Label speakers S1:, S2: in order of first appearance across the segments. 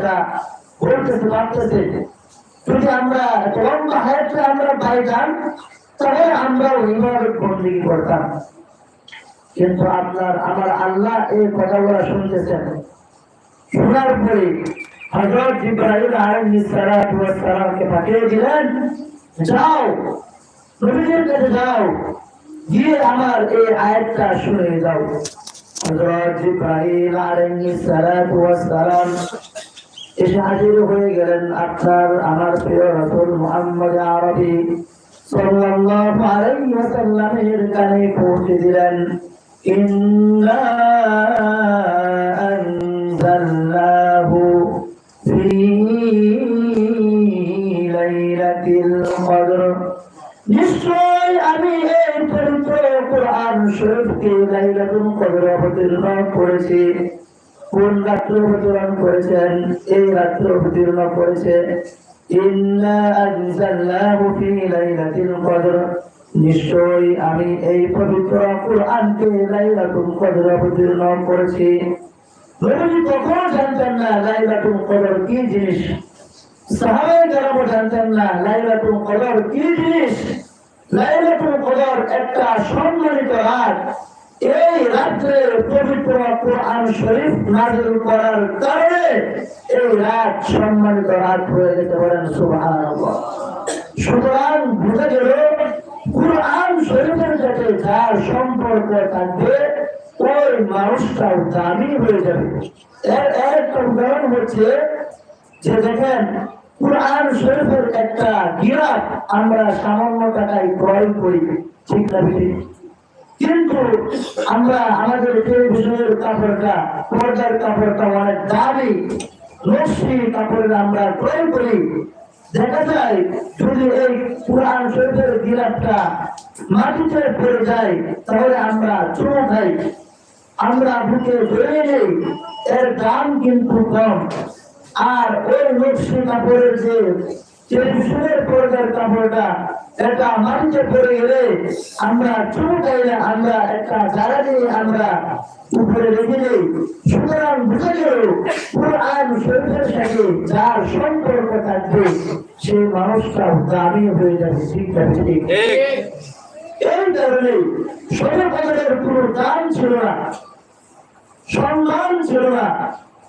S1: এটা ঘটতেছে বাড়তেছে যদি কিন্তু আপনার, আমার আল্লাহ এই কথাগুলো শুনতেছেন। শোনার পরে হজরত ইব্রাহিম আলাইহিস সালাতু ওয়াস সালামকে পাঠিয়ে দিলেন, যাও নবীদের কাছে যাও, গিয়ে আমার এই আয়াতটা শুনে যাও। এসে হাজির হয়ে গেলেন আপনার আমার প্রিয় রাসূল মুহাম্মদ আরবি। সাল্লাল্লাহু আলাইহি ওয়াসাল্লামের কানে পৌঁছে দিলেন, ইন্না আনজালনাহু ফি লাইলাতিল কদর। নিশ্চয় আমি এই পবিত্র কোরআন শরীফকে করেছি। কোন রাত্রে অবতরণ করেছেন এই রাত্রে অবতীর্ণ করেছে আমি এই পবিত্র কোরআনকে লাইলাতুল কদর অবতীর্ণ করেছি। কখনো জানতেন না লাইলাতুল কদর কি জিনিস? সাহাবায়ে কেরামও জানতেন না লাইলাতুল কদর কি জিনিস? লাইলাতুল কদর একটা সম্মানিত রাত। এই রাত্রে পবিত্র কোরআন শরীফ নাযিল করার কারণে এই রাত সম্মানিত রাত হয়ে যেতে পারেন সুবহানাল্লাহ সুতরাং বুঝা গেল, কোরআন শরীফের সাথে যার সম্পর্ক থাকবে, ওই মানুষটাও দামি হয়ে যাবে এর একটা উদাহরণ হচ্ছে যে দেখেন, কোরআন শরীফের একটা গিরাপ আমরা সামান্য টাকায় ক্রয় করি, ঠিক না? কিন্তু আমরা আমাদের টেলিভিশনের কাপড়টা, পর্দার কাপড়টা অনেক দামি। লক্ষ্মী কাপড়ের আমরা ক্রয় করি। দেখা যায়, যদি এই কোরআন শরীফের গিরাপটা মাটিতে পড়ে যায়, তাহলে আমরা চুমো খাই। আমরা বুকে ধরে নেই, এর দাম কিন্তু কম। আর ওই নকশি কাপড়ের যে টেলিভিশনের পর্দার কাপড়টা এটা মাটিতে পড়ে গেলে আমরা চুমু আমরা একটা জায়গা দিয়ে আমরা উপরে রেখে দেই। সুতরাং বুঝে গেল কোরআন শরীফের সাথে যার সম্পর্ক থাকবে সেই মানুষটাও দামি হয়ে যাবে ঠিক আছে এই কারণে কোনো দাম ছিল না সম্মান ছিল না।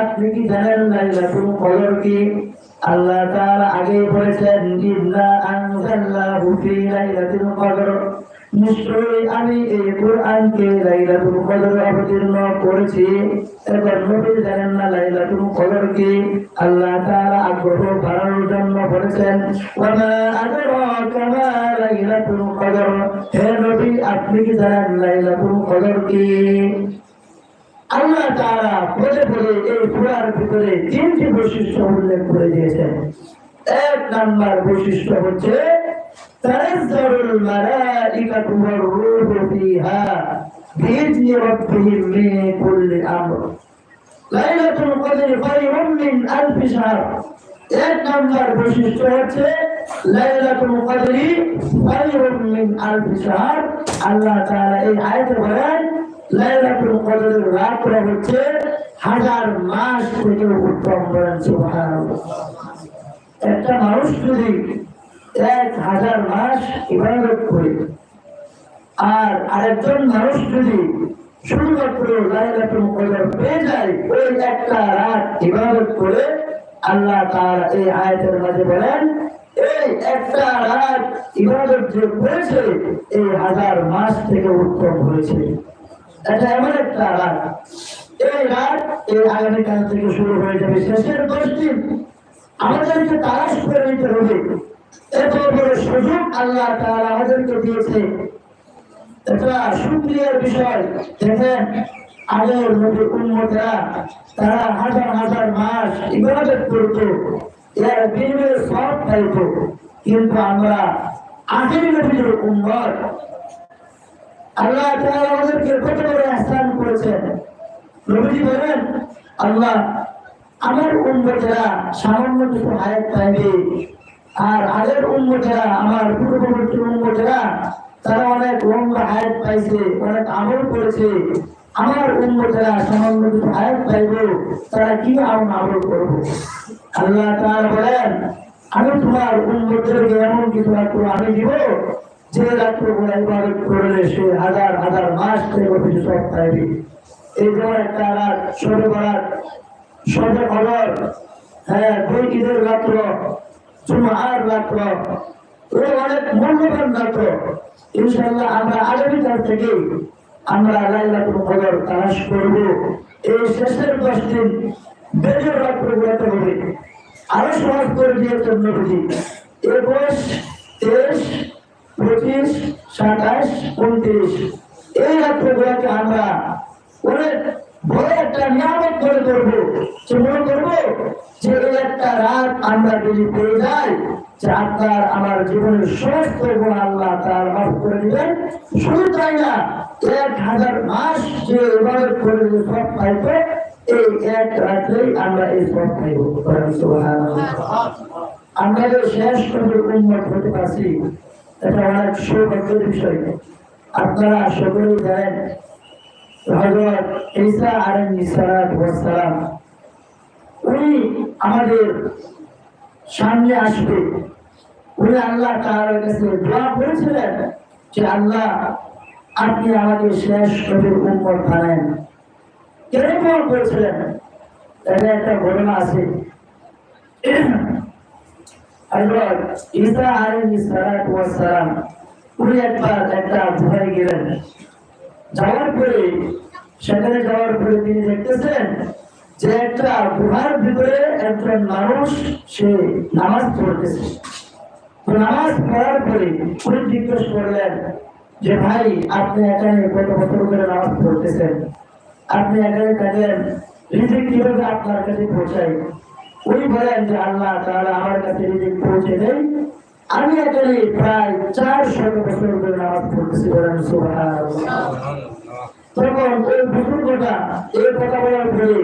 S1: আপনি কি জানেন লাইলাতুল কদর কি? আল্লাহ তাআলা আগে বলেছেন, ইন্না আনজালনাহু ফি কদর। নিশ্চয়ই আমি এই কোরআনকে লাইলাতুল কদর অবতীর্ণ করেছি। নবী জানেন না লাইলাতুল কদর কি? আল্লাহ তাআলা আগ্রহ জন্য বলেছেন আদরাকা মা লাইলাতুল কদর। হে নবী, আপনি কি জানেন লাইলাতুল কদর কি? আল্লাহ তাআলা পদে পদে এই পুরার ভিতরে তিনটি বৈশিষ্ট্য উল্লেখ করে দিয়েছেন। এক নাম্বার বৈশিষ্ট্য হচ্ছে তানাজ্জালুল মালাইকাতু ওয়ার রূহু ফিহা বিইذن রাব্বিহিম মিন কুল্লি আমর। এক নাম্বার বৈশিষ্ট্য হচ্ছে, লাইলাতুল কদরি খায়রুম মিন আলফ শাহর। আল্লাহ তাআলা এই আয়াতে বলেন লাইলাতুল কদরের রাত হচ্ছে করে, আর আরেকজন মানুষ যদি শুধুমাত্র লাইলাতুল কদর পেয়ে যায়, ওই একটা রাত ইবাদত করে, আল্লাহ তাআলা এই আয়াতের মাঝে বলেন, এই একটা রাত ইবাদত যে করেছে, এই হাজার মাস থেকে উত্তম হয়েছে। এটা এমন একটা রাত। এই রাত, এই আগামীকাল থেকে শুরু হয়ে যাবে শেষের দিন। আমাদেরকে তালাশ করে নিতে হবে। এত বড় সুযোগ আল্লাহ তাআলা আমাদেরকে দিয়েছে। এটা সুক্রিয়ার বিষয়। দেখেন আগের নবীর উম্মতরা তারা হাজার হাজার মাস ইবাদত করত। এর বিনিময়ে সব পাইব কিন্তু আমরা আখেরি নবীর উম্মত আল্লাহ তাআলা আমাদেরকে কত বড় ihsan করেছেন। নবীজি বলেন, আল্লাহ, আমার উম্মতেরা সামান্য কিছু হায়াত পাইবে, আর আগের উম্মতেরা আমার পূর্ববর্তী উম্মতেরা তারা অনেক লম্বা হায়াত পাইছে, অনেক আমল করেছে। আমার উম্মতেরা সামান্য কিছু হায়াত পাইবে, তারা কি আমল আমল করবে? আল্লাহ তাআলা বলেন, আমি তোমার উম্মতদেরকে এমন কিছু আমি দিব যে রাত্রগুলো ইবাদত করলে সে হাজার হাজার মাস থেকে কিছু সব এই যেমন একটা রাত সবে বরাত সবে কবর হ্যাঁ দুই ঈদের রাত্র, জুমার রাত্র এই অনেক মূল্যবান রাত্র। ইনশাআল্লাহ আমরা আগামীকাল থেকে আমরা লাইলাতুল কদর তালাশ করব। এই শেষের দশ দিন বেজর রাত্র গুলোতে হবে। আরও সহজ করে দিয়েছেন নবীজি। একুশ তেইশ পঁচিশ, সাতাশ, উনত্রিশ। এই রাত্রগুলোকে আমরা অনেক বড় একটা নিয়ামত করে করব। যে মনে করব যে একটা রাত আমরা যদি পেয়ে যাই আপনার আমার জীবনের সমস্ত গুণ আল্লাহ তার মাফ করে দিবেন। শুধু তাই না, এক হাজার মাস যে এবারে করে যে সব পাইতো এই এক রাত্রেই আমরা এই সব পাইব। আমরা যে শেষ কবির উন্মত হতে পারছি এটা বিষয়। আপনারা সকলেই জানেন হজরত ঈসা উনি আমাদের সামনে আসবে। উনি আল্লাহ তাআলার কাছে দোয়া যে, আল্লাহ, আপনি আমাদের শেষ নবীর উম্মত বানান। কেন করেছিলেন? এটা একটা ঘটনা আছে। হযরত ঈসা আলাইহিস সালাতু ওয়াস সালাম উনি একবার একটা গুহায় গেলেন। যাওয়ার পরে সেখানে যাওয়ার তিনি দেখতেছেন যে একটা গুহার ভিতরে একজন মানুষ সে নামাজ পড়তেছে। নামাজ পড়ার পরে উনি জিজ্ঞেস করলেন যে, ভাই, আপনি এখানে কত বছর করে নামাজ পড়তেছেন? আপনি এখানে থাকেন, রিজিক কীভাবে আপনার কাছে পৌঁছাই উনি বলেন যে আল্লাহ তাহলে আমার কাছে রিজিক পৌঁছে দেয় আমি এখানে প্রায় চার শত বছর ধরে নামাজ পড়তেছি বলেন তখন ওই এই কথা বলার পরে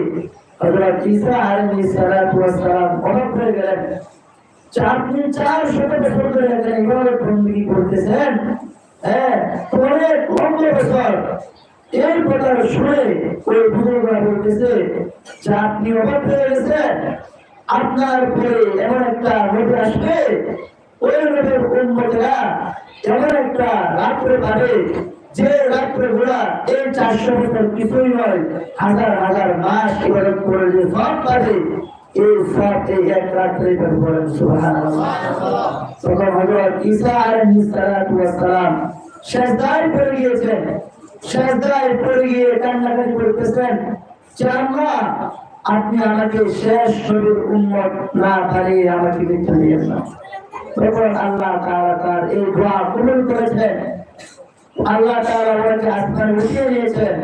S1: হয়ে আপনি হ্যাঁ শুনে ওই বলতেছে অবাক হয়ে গেছেন? আপনার পরে এমন একটা নবী আসবে, ওই নবীর উম্মতেরা এমন একটা রাত্রে পাবে যে রাত্রে ঘোড়া এই চারশো বছর কিছুই নয়, হাজার হাজার মাস ইবাদত করে যে সব পাবে, এই সব এই এক রাত্রে পাবে বলেন সুবহানাল্লাহ। তখন হযরত ঈসা আলাইহিস সালাতু ওয়াস পড়ে গিয়েছেন, সেজদায় পড়ে গিয়ে কান্নাকাটি করতেছেন, যে আপনি আমাকে শেষ নবীর উম্মত না বানিয়ে আমাকে মৃত্যু দিয়েন তখন আল্লাহ তাআলা তার এই দোয়া কবুল করেছেন। আল্লাহ তাআলা ওনাকে আসমানে উঠিয়ে দিয়েছেন।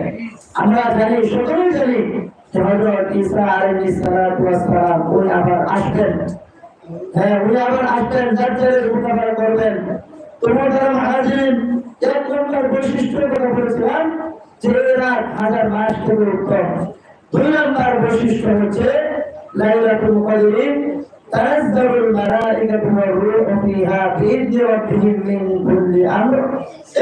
S1: আমরা জানি, সকলেই জানি ঈসা আলাইহিস সালাতু উনি আবার আসবেন। হ্যাঁ উনি আবার আসবেন করবেন। তোমার যারা এক নম্বর বৈশিষ্ট্যের কথা বলেছিলাম যে হাজার মাস থেকে উত্তম। দুই নম্বর বৈশিষ্ট্য হচ্ছে লাইলাতুল কদরিম তানাজ্জালুল মালাইকাতু ওয়া ফিহা বিইzni মিন কুল্লি আমর।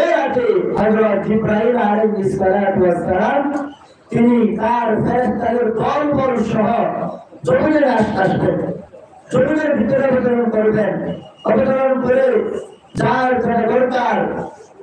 S1: এই আয়াতে হযরত জিবরাইল আলাইহিস সালাতু ওয়াস সালাম, তিনি তার ফেরেশতাদের দলবল সহ জমিনের আসতেন জমিনের ভিতরে অবতরণ করবেন। অবতরণ করে যার যার দরকার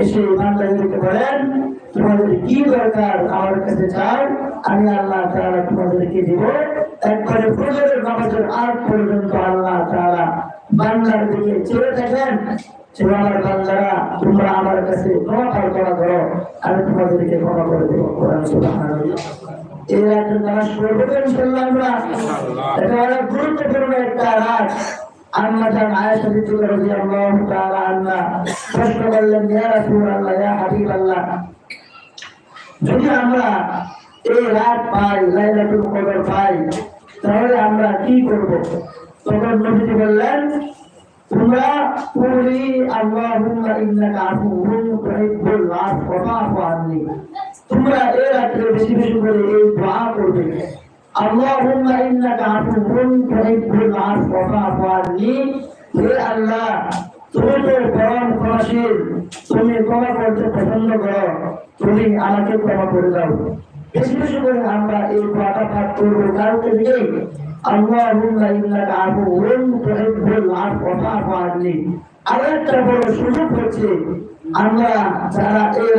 S1: এসে বান্দাদেরকে বলেন তোমাদের কি দরকার? আমার কাছে চাও আমি আল্লাহ তাআলা তোমাদেরকে দিব। একবারে ফজরের নামাজের আগ পর্যন্ত আল্লাহ তাআলা বান্দার দিকে চেয়ে থাকেন। আমার বান্দারা, তোমরা আমার কাছে ক্ষমা প্রার্থনা করো, আমি তোমাদেরকে ক্ষমা করে দেবো। গুরুত্বপূর্ণ একটা রাত। আম্মা জান আয়েশা রাদিয়াল্লাহু তাআলা প্রশ্ন করলেন ইয়া রাসূলুল্লাহ ইয়া হাবিবাল্লাহ যদি আমরা এই রাত পাই লাইলাতুল কদর পাই তাহলে আমরা কি করব তখন নবীজি বললেন তোমরা কুলি আল্লাহুম্মা ইন্নাকা আফুউন তুহিব্বুল আফওয়া ফাআফু আননি তোমরা এই রাত্রে বেশি বেশি করে এই দোয়া করবে আল্লাহুম্মা ইন্নাকা আফুউন তুহিব্বুল আফওয়া ফাআফু আননি হে আল্লাহ তুমি তো পরম ক্ষমাশীল তুমি ক্ষমা করতে পছন্দ করো, তুমি আমাকে ক্ষমা করে দাও। বেশি করে আমরা এই দোয়াটা পাঠ করব হচ্ছে, আমরা যারা এই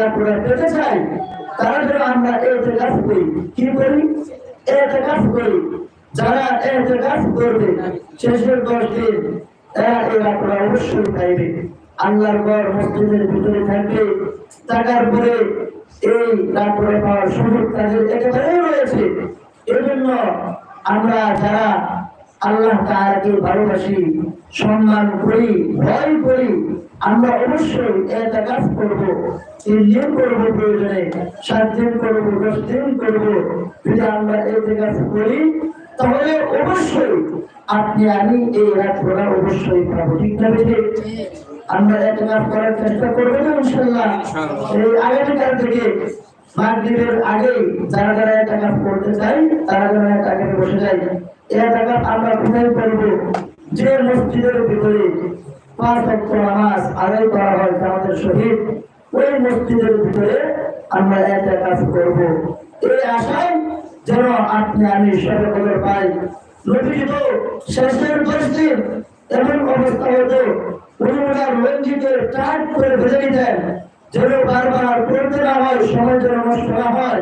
S1: তারা যেন আমরা এতে কাজ করি। কি করি? এতে কাজ করি। যারা এই রাতটা অবশ্যই ভিতরে এই আমরা যারা আল্লাহ ভালোবাসি, সম্মান করি, ভয় করি, আমরা অবশ্যই এটা কাজ করব। দিন করব প্রয়োজনে, সাত দিন করব, দশ দিন করব। যদি আমরা এতে কাজ করি তাহলে অবশ্যই আপনি আমি এই রাতগুলা অবশ্যই পাবো ঠিক না আমরা এটা কাজ করার চেষ্টা করব না ইনশাল্লাহ এই আগামীকাল থেকে মাগরিবের যারা যারা এটা কাজ করতে চাই তারা যারা এটা আগে বসে যায়। টাকা আমরা কোথায় করব? যে মসজিদের ভিতরে পাঁচ নামাজ আদায় করা হয় আমাদের শহীদ ওই মসজিদের ভিতরে আমরা একটা কাজ করব। এই আশায় যেন আপনি আমি সবে খবর পাই। নবীজি তো শেষের দিন এমন অবস্থা হতো উনি ওনার লঞ্জিকে টাইট করে ভেজে নিতেন যেন বারবার করতে না হয়, সময় যেন নষ্ট না হয়।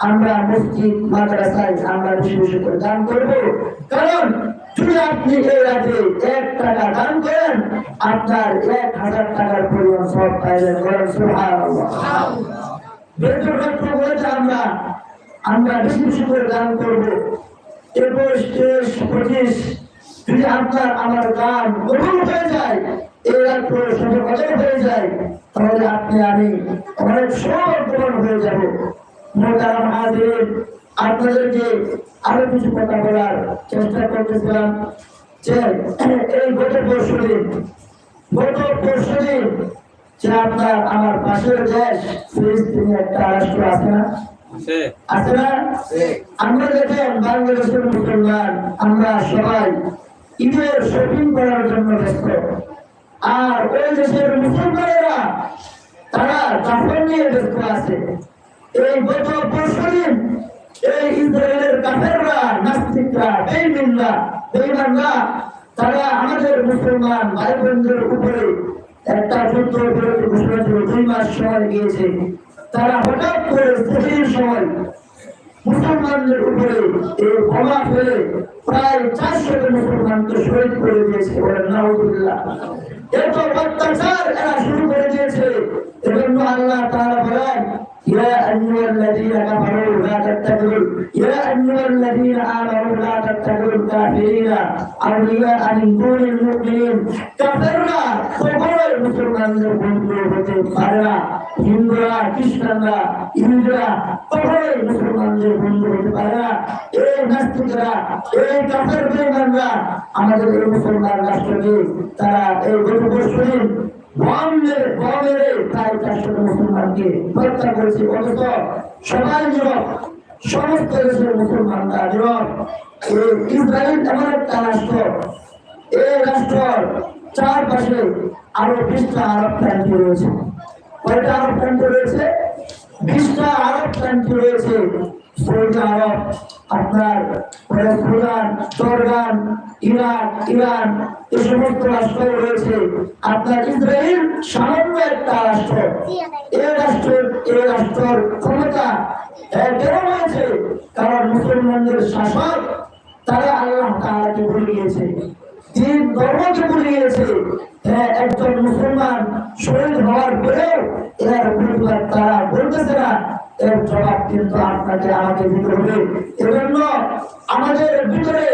S1: আমরা মসজিদ, মাদ্রাসায় আমরা বেশি বেশি করে দান করব। কারণ যদি আপনি এই রাতে এক টাকা দান করেন, আপনার এক হাজার টাকার পরিমাণ সব পাইলেন করেন আমরা। আমরা বেশি বেশি করে দান করব। একুশ, তেইশ, পঁচিশ, যদি আপনার আমার গান কবুল হয়ে যায় এই রাত্র শুধু হয়ে যায়, তাহলে আপনি আমি অনেক সৌভাগ্যবান হয়ে যাব। মোতারাম হাজির আপনাদেরকে আরও কিছু কথা বলার চেষ্টা করতেছিলাম যে এই গত পরশু দিন গত পরশু দিন যে আপনার আমার পাশের দেশ ফিলিস্তিনি একটা রাষ্ট্র আছে না? আছে। না? আমরা দেখেন বাংলাদেশের মুসলমান আমরা সবাই ঈদের শপিং করার জন্য ব্যস্ত। আর ওই দেশের মুসলমানেরা তারা নিয়ে ব্যস্ত আছে। এই গত পরশুদিন এই ইসরায়েলের কাফেররা, নাস্তিকরা বেইমানরা বেইমানরা তারা আমাদের মুসলমান ভাই বোনদের উপরে একটা যুদ্ধ বিরতি ঘোষণা ছিল দুই মাস সময় গিয়েছে তারা হঠাৎ করে স্থিতির সময় মুসলমানদের উপরে এই বোমা ফেলে প্রায় চারশো মুসলমানকে শহীদ করে দিয়েছে বলেন এত অত্যাচার এরা শুরু করে দিয়েছে। এজন্য আল্লাহ তাআলা বলেন ইয়া আইয়ুহাল্লাযীনা কাফারু لا تتبعوا يا أيها الذين آمنوا لا تتبعوا الكافرين أولياء من دون المؤمنين كفرنا সকলের মুসলমানদের বন্ধু হতে পারে না হিন্দুরা খ্রিস্টানরা ইহুদিরা সকলের মুসলমানদের বন্ধু হতে পারে না এই নাস্তিকরা এই কাফের বেঈমানরা আমাদের এই মুসলমান রাষ্ট্রকে তারা এই গত বছরই বম মেরে প্রায় চারশো মুসলমানকে হত্যা করেছে। অথচ সবাই যুবক সমস্ত দেশের মুসলমানরা এই ইসরায়েল এমন একটা রাষ্ট্র, এই রাষ্ট্র চারপাশে আরও বিশটা আরব কান্ট্রি রয়েছে। কয়টা আরব কান্ট্রি রয়েছে? বিশটা আরব কান্ট্রি রয়েছে। আরব আপনার পরে সুদান জর্দান ইরাক ইরান এই সমস্ত রাষ্ট্র রয়েছে। আপনার ইসরায়েল সামান্য একটা রাষ্ট্র। এই রাষ্ট্রের এই রাষ্ট্রের ক্ষমতা কেন হয়েছে কারণ মুসলমানদের শাসক তারা আল্লাহ তাআলাকে ভুলে গিয়েছে। দিন ধর্মকে ভুলে গিয়েছে। হ্যাঁ, একজন মুসলমান শহীদ হওয়ার পরেও এর তারা বলতেছে না এর জবাব কিন্তু আপনাকে আমাকে দিতে হবে। এজন্য আমাদের ভিতরে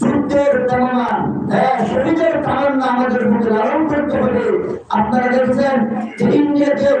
S1: যুদ্ধের তামান্না হ্যাঁ শরীরের তামান্না আমাদের ভিতরে লালন করতে হবে। আপনারা দেখেছেন যে ইন্ডিয়াতেও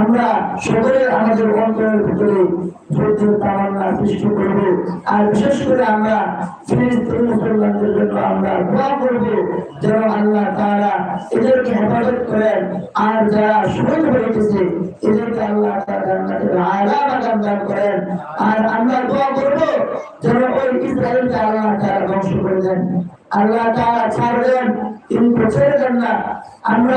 S1: আমরা সকলে আমাদের অন্তরের ভিতরে যুদ্ধের তামান্না সৃষ্টি করব। আর বিশেষ করে আমরা ফিলিস্তিন মুসলমানদের জন্য আমরা দোয়া করব যেন আল্লাহ তারা এদেরকে হেফাজত করেন। আর যারা শহীদ হয়েছে এদেরকে আল্লাহ আলা দান করেন। আর আমরা দোয়া করব যেন ওই ইসরায়েলকে আল্লাহ তারা ধ্বংস করে দেন। আল্লাহ তারা কিন্তু ছেড়ে দেন না। আমরা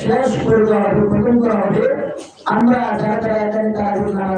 S1: শেষ করে দেওয়া হবে খতম করা আমরা যারা যারা এখানে তারা